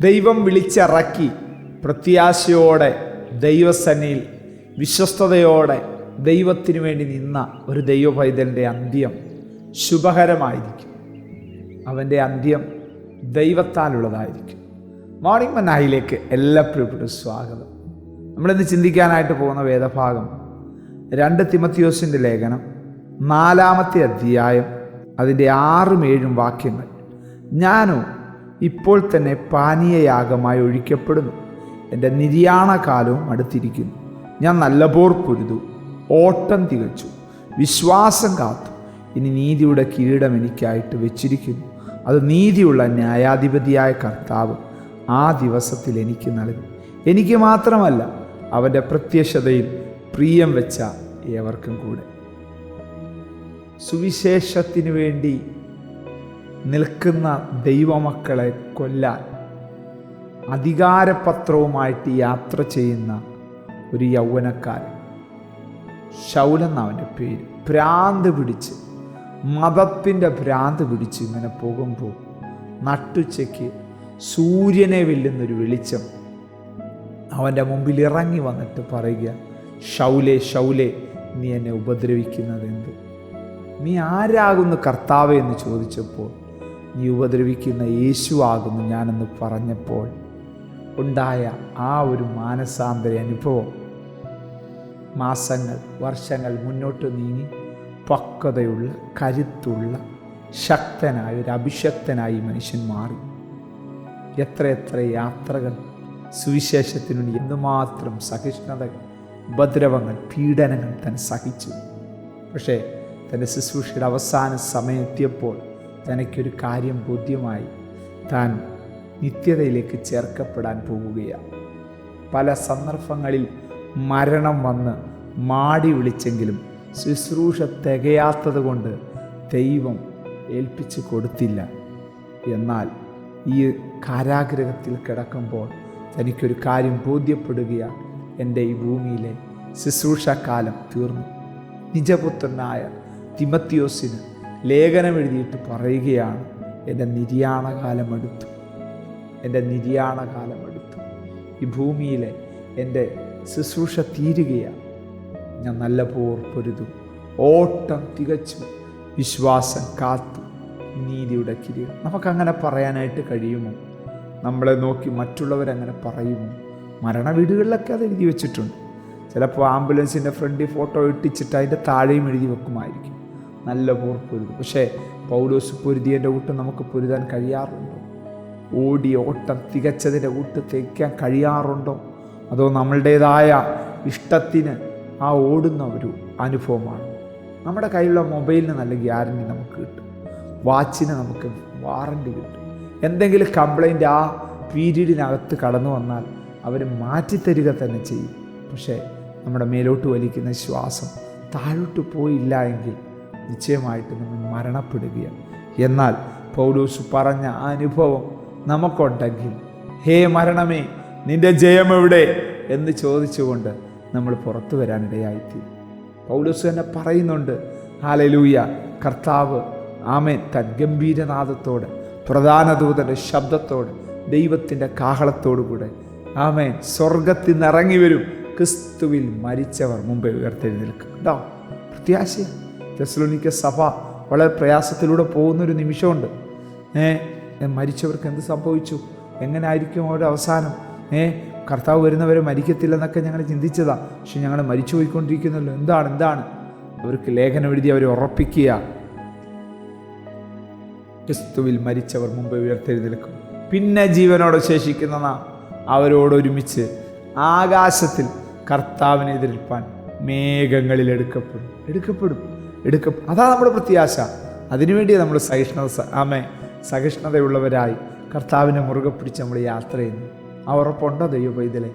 ദൈവം വിളിച്ചിറക്കി പ്രത്യാശയോടെ ദൈവസന്നിയിൽ വിശ്വസ്തയോടെ ദൈവത്തിനു വേണ്ടി നിന്ന ഒരു ദൈവ അന്ത്യം ശുഭകരമായിരിക്കും. അവന്റെ അന്ത്യം ദൈവത്താലുള്ളതായിരിക്കും. മോർണിംഗ് മനായിലേക്ക് എല്ലാ പ്രിയപ്പെട്ട സ്വാഗതം. നമ്മളിന്ന് ചിന്തിക്കാനായിട്ട് പോകുന്ന വേദഭാഗം രണ്ട് തിമത്തിയോസിന്റെ ലേഖനം നാലാമത്തെ അധ്യായം അതിന്റെ ആറും ഏഴും വാക്യങ്ങൾ. ഞാനോ ഇപ്പോൾ തന്നെ പാനീയയാഗമായി ഒഴിക്കപ്പെടുന്നു. എന്റെ നിര്യാണ കാലവും അടുത്തിരിക്കുന്നു. ഞാൻ നല്ലപോർ പൊരുതു. ഓട്ടം തികച്ചു. വിശ്വാസം കാത്തു. ഇനി നീതിയുടെ കിരീടം എനിക്കായിട്ട് വെച്ചിരിക്കുന്നു. അത് നീതിയുള്ള ന്യായാധിപതിയായ കർത്താവ് ആ ദിവസത്തിൽ എനിക്ക് നൽകി. എനിക്ക് മാത്രമല്ല അവന്റെ പ്രത്യക്ഷതയിൽ പ്രിയം വെച്ച ഏവർക്കും കൂടെ. സുവിശേഷത്തിനു വേണ്ടി നിൽക്കുന്ന ദൈവമക്കളെ കൊല്ലാൻ അധികാരപത്രവുമായിട്ട് യാത്ര ചെയ്യുന്ന ഒരു യൗവനക്കാരൻ. ശൗലെന്ന അവന്റെ പേര്. ഭ്രാന്ത് പിടിച്ച് മതത്തിന്റെ ഭ്രാന്ത് പിടിച്ച് ഇങ്ങനെ പോകുമ്പോൾ നട്ടുച്ചയ്ക്ക് സൂര്യനെ വെല്ലുന്നൊരു വെളിച്ചം അവന്റെ മുമ്പിൽ ഇറങ്ങി വന്നിട്ട് പറയുക ഷൗലെ ഷൗലെ നീ എന്നെ ഉപദ്രവിക്കുന്നത് എന്ത് നീ ആരാകുന്നു കർത്താവ്? എന്ന് ചോദിച്ചപ്പോൾ നീ ഉപദ്രവിക്കുന്ന യേശു ആകുന്നു ഞാനെന്ന് പറഞ്ഞപ്പോൾ ഉണ്ടായ ആ ഒരു മാനസാന്തര അനുഭവം. മാസങ്ങൾ വർഷങ്ങൾ മുന്നോട്ട് നീങ്ങി പക്വതയുള്ള കരുത്തുള്ള ശക്തനായ ഒരു അഭിഷക്തനായി മനുഷ്യൻ മാറി. എത്രയെത്ര യാത്രകൾ സുവിശേഷത്തിനു എന്തുമാത്രം സഹിഷ്ണുതകൾ ഉപദ്രവങ്ങൾ പീഡനങ്ങൾ താൻ സഹിച്ചു. പക്ഷേ തന്റെ ശുശ്രൂഷയുടെ അവസാന സമയം എത്തിയപ്പോൾ തനിക്കൊരു കാര്യം ബോധ്യമായി താൻ നിത്യതയിലേക്ക് ചേർക്കപ്പെടാൻ പോവുകയാണ് പല സന്ദർഭങ്ങളിൽ മരണം വന്ന് മാടി വിളിച്ചെങ്കിലും ശുശ്രൂഷ തികയാത്തത് കൊണ്ട് ദൈവം ഏൽപ്പിച്ചു കൊടുത്തില്ല. എന്നാൽ ഈ കാരാഗ്രഹത്തിൽ കിടക്കുമ്പോൾ തനിക്കൊരു കാര്യം ബോധ്യപ്പെടുകയാണ് എന്റെ ഈ ഭൂമിയിലെ ശുശ്രൂഷക്കാലം തീർന്നു. നിജപുത്രനായ തിമത്തിയോസിന് ലേഖനം എഴുതിയിട്ട് പറയുകയാണ് എന്റെ നിര്യാണകാലം എടുത്തു എന്റെ നിര്യാണകാലം എടുത്തു ഈ ഭൂമിയിലെ എന്റെ ശുശ്രൂഷ തീരുകയാണ്. ഞാൻ നല്ല പോർ പൊരുതും. ഓട്ടം തികച്ചു വിശ്വാസം കാത്തു. നീതിയുടെ കിരീടം. നമുക്കങ്ങനെ പറയാനായിട്ട് കഴിയുമോ? നമ്മളെ നോക്കി മറ്റുള്ളവരങ്ങനെ പറയുമോ? മരണ വീടുകളിലൊക്കെ അത് എഴുതി വെച്ചിട്ടുണ്ട്. ചിലപ്പോൾ ആംബുലൻസിന്റെ ഫ്രണ്ടിൽ ഫോട്ടോ ഇട്ടിച്ചിട്ട് അതിന്റെ താഴെയും എഴുതി വെക്കുമായിരിക്കും. നല്ല പോർ പൊരുതും പക്ഷേ പൗലോസ് പൊരുതിയന്റെ കൂട്ടം നമുക്ക് പൊരുതാൻ കഴിയാറുണ്ടോ? ഓടി ഓട്ടം തികച്ചതിന്റെ കൂട്ട് തേക്കാൻ കഴിയാറുണ്ടോ? അതോ നമ്മളുടേതായ ഇഷ്ടത്തിന് ആ ഓടുന്ന ഒരു അനുഭവമാണ്? നമ്മുടെ കയ്യിലുള്ള മൊബൈലിന് നല്ല ഗ്യാരണ്ടി നമുക്ക് കിട്ടും. വാച്ചിന് നമുക്ക് വാറണ്ടി കിട്ടും. എന്തെങ്കിലും കംപ്ലൈന്റ് ആ പീരീഡിനകത്ത് കടന്നു വന്നാൽ അവർ മാറ്റിത്തരിക തന്നെ ചെയ്യും. പക്ഷേ നമ്മുടെ മേലോട്ട് വലിക്കുന്ന ശ്വാസം താഴോട്ട് പോയില്ല എങ്കിൽ നിശ്ചയമായിട്ട് നമ്മൾ മരണപ്പെടുകയാണ്. എന്നാൽ പൗലൂസ് പറഞ്ഞ ആ അനുഭവം നമുക്കുണ്ടെങ്കിൽ ഹേ മരണമേ നിന്റെ ജയം എവിടെ? എന്ന് ചോദിച്ചുകൊണ്ട് നമ്മൾ പുറത്തു വരാനിടയായിത്തീരും. പൗലൂസ് തന്നെ പറയുന്നുണ്ട് ഹാലലൂയ കർത്താവ് ആമേൻ. തദ്ഗംഭീരനാഥത്തോടെ പ്രധാന ദൂതന്റെ ശബ്ദത്തോടെ ദൈവത്തിന്റെ കാഹളത്തോടുകൂടെ ആമേൻ. സ്വർഗത്തിൽ നിന്നിറങ്ങി വരും. ക്രിസ്തുവിൽ മരിച്ചവർ മുമ്പേ ഉയർത്തെഴുന്നേൽക്കും കേട്ടോ പ്രത്യാശ തെസ്ലോനിക്ക സഭ വളരെ പ്രയാസത്തിലൂടെ പോകുന്നൊരു നിമിഷമുണ്ട്. ഏ മരിച്ചവർക്ക് എന്ത് സംഭവിച്ചു? എങ്ങനെ ആയിരിക്കും അവരുടെ അവസാനം? ഏ കർത്താവ് വരുന്നവരെ മരിക്കത്തില്ലെന്നൊക്കെ ഞങ്ങൾ ചിന്തിച്ചതാണ് പക്ഷെ ഞങ്ങൾ മരിച്ചു പോയിക്കൊണ്ടിരിക്കുന്നല്ലോ. എന്താണ് എന്താണ്? അവർക്ക് ലേഖനം എഴുതി അവരെ ഉറപ്പിക്കുക. ക്രിസ്തുവിൽ മരിച്ചവർ മുമ്പ് ഉയർത്തെഴുന്നേൽക്കും. പിന്നെ ജീവനോടെ ശേഷിക്കുന്ന നാം അവരോടൊരുമിച്ച് ആകാശത്തിൽ കർത്താവിനെ എതിരേൽപ്പാൻ മേഘങ്ങളിൽ എടുക്കപ്പെടും. എടുക്കപ്പെടും. എടുക്ക അതാണ് നമ്മുടെ പ്രത്യാശ. അതിനുവേണ്ടി നമ്മൾ സഹിഷ്ണുത ആമേ സഹിഷ്ണുതയുള്ളവരായി കർത്താവിനെ മുറുകെ പിടിച്ച് നമ്മൾ യാത്ര ചെയ്യുന്നു. ആ ഉറപ്പുണ്ടോ ദൈവ പൈതലെ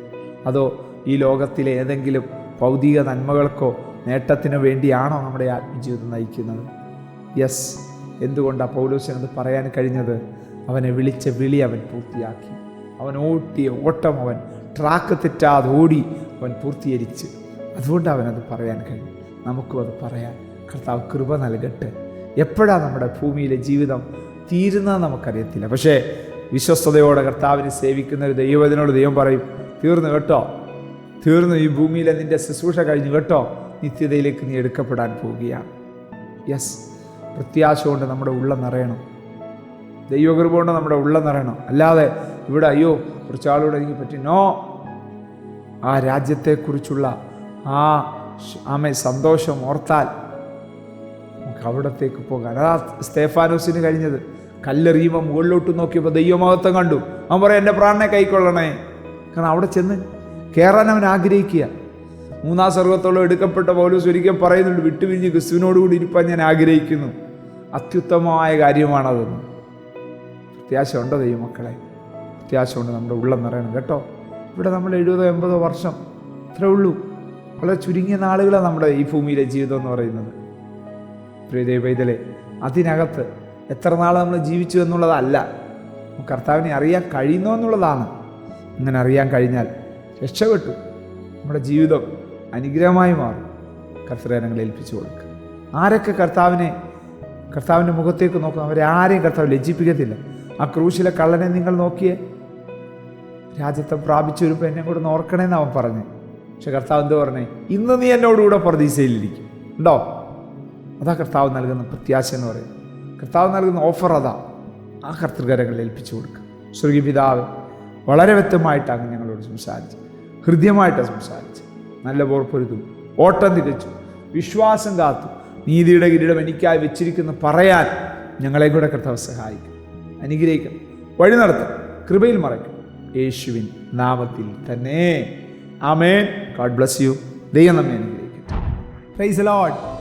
അതോ ഈ ലോകത്തിലെ ഏതെങ്കിലും ഭൗതിക നന്മകൾക്കോ നേട്ടത്തിനോ വേണ്ടിയാണോ നമ്മുടെ ആത്മജീവിതം നയിക്കുന്നത്? യെസ് എന്തുകൊണ്ടാണ് പൗലോസിനത് പറയാൻ കഴിഞ്ഞത്? അവനെ വിളിച്ച വിളി അവൻ പൂർത്തിയാക്കി. അവൻ ഓട്ടിയ ഓട്ടം അവൻ ട്രാക്ക് തെറ്റാതെ ഓടി അവൻ പൂർത്തീകരിച്ച്. അതുകൊണ്ട് അവനത് പറയാൻ കഴിഞ്ഞു നമുക്കും അത് പറയാൻ കർത്താവ് കൃപ നൽകട്ടെ. എപ്പോഴാണ് നമ്മുടെ ഭൂമിയിലെ ജീവിതം തീരുന്നത് നമുക്കറിയത്തില്ല. പക്ഷേ വിശ്വസ്തയോടെ കർത്താവിനെ സേവിക്കുന്ന ഒരു ദൈവത്തിനോട് ദൈവം പറയും തീർന്നു കേട്ടോ. തീർന്നു ഈ ഭൂമിയിലെ നിന്റെ ശുശ്രൂഷ കഴിഞ്ഞു കേട്ടോ. നിത്യതയിലേക്ക് നീ എടുക്കപ്പെടാൻ പോവുകയാണ് യെസ് പ്രത്യാശ കൊണ്ട് നമ്മുടെ ഉള്ളം നിറയണം. ദൈവകൃപ കൊണ്ട് നമ്മുടെ ഉള്ളം നിറയണം. അല്ലാതെ ഇവിടെ അയ്യോ കുറച്ച് ആളോട് എനിക്ക് പറ്റി. നോ ആ രാജ്യത്തെക്കുറിച്ചുള്ള ആ ആമേ സന്തോഷം ഓർത്താൽ അവിടത്തേക്ക് പോകാൻ. അതാ സ്തേഫാനോസിന് കഴിഞ്ഞത്. കല്ലെറിയുമ്പോൾ മുകളിലോട്ട് നോക്കിയപ്പോൾ ദൈവമഹത്വം കണ്ടു. അവൻ പറയാം എന്റെ പ്രാണനെ കൈക്കൊള്ളണേ. കാരണം അവിടെ ചെന്ന് കയറാൻ അവൻ ആഗ്രഹിക്കുക. മൂന്നാം സർവത്തോളം എടുക്കപ്പെട്ട പൗലോസ് ഒരിക്കൽ പറയുന്നുണ്ട് വിട്ടുപിരിഞ്ഞ് ക്രിസ്തുവിനോടുകൂടി ഇരിപ്പാൻ ഞാൻ ആഗ്രഹിക്കുന്നു. അത്യുത്തമമായ കാര്യമാണതെന്ന് പ്രത്യാശ ഉണ്ടോ ദൈവമക്കളെ. കൊണ്ട് നമ്മുടെ ഉള്ളം നിറയണം കേട്ടോ. ഇവിടെ നമ്മൾ എഴുപതോ എൺപതോ വർഷം. അത്രേ ഉള്ളൂ. വളരെ ചുരുങ്ങിയ നാളുകളാണ് നമ്മുടെ ഈ ഭൂമിയിലെ ജീവിതം എന്ന് പറയുന്നത്. പ്രിയ പൈതലെ അതിനകത്ത് എത്ര നാൾ നമ്മൾ ജീവിച്ചു എന്നുള്ളതല്ല. കർത്താവിനെ അറിയാൻ കഴിയുന്നു എന്നുള്ളതാണ്. അങ്ങനെ അറിയാൻ കഴിഞ്ഞാൽ രക്ഷപ്പെട്ടു. നമ്മുടെ ജീവിതം അനുഗ്രഹമായി മാറും. കർത്തരങ്ങൾ ഏൽപ്പിച്ചു കൊടുക്കുക ആരൊക്കെ കർത്താവിനെ കർത്താവിന്റെ മുഖത്തേക്ക് നോക്കും അവരെ ആരെയും കർത്താവ് ലജ്ജിപ്പിക്കത്തില്ല. ആ ക്രൂശിലെ കള്ളനെ നിങ്ങൾ നോക്കിയേ? രാജ്യത്തെ പ്രാപിച്ചു വരുമ്പോൾ എന്നെ കൂടെ നോർക്കണേന്ന് അവൻ പറഞ്ഞു. പക്ഷെ കർത്താവ് എന്ത് പറഞ്ഞേ? ഇന്ന് നീ എന്നോടുകൂടെ പ്രതീക്ഷയിലിരിക്കും. ഉണ്ടോ? അതാ കർത്താവ് നൽകുന്ന പ്രത്യാശ എന്ന് പറയുന്നത്. കർത്താവ് നൽകുന്ന ഓഫർ അതാ ആ കർത്തൃകരങ്ങളിൽ ഏൽപ്പിച്ചു കൊടുക്കുക. സ്വർഗീയ പിതാവ് വളരെ വ്യക്തമായിട്ടാണ് ഞങ്ങളോട് സംസാരിച്ചത്. ഹൃദ്യമായിട്ടാണ് സംസാരിച്ചത്. നല്ല പോർപ്പൊരുതും ഓട്ടം തികച്ചു. വിശ്വാസം കാത്തു. നീതിയുടെ കിരീടം എനിക്കായി വെച്ചിരിക്കുന്ന പറയാൻ ഞങ്ങളെ കൂടെ കർത്താവ് സഹായിക്കും. അനുഗ്രഹിക്കണം. വഴി നടത്തും. കൃപയിൽ മറയ്ക്കും യേശുവിൻ നാമത്തിൽ തന്നെ. ആമേൻ. ഗാഡ് ബ്ലസ് യു ദൈവം നമ്മെ അനുഗ്രഹിക്കട്ടെ. Price load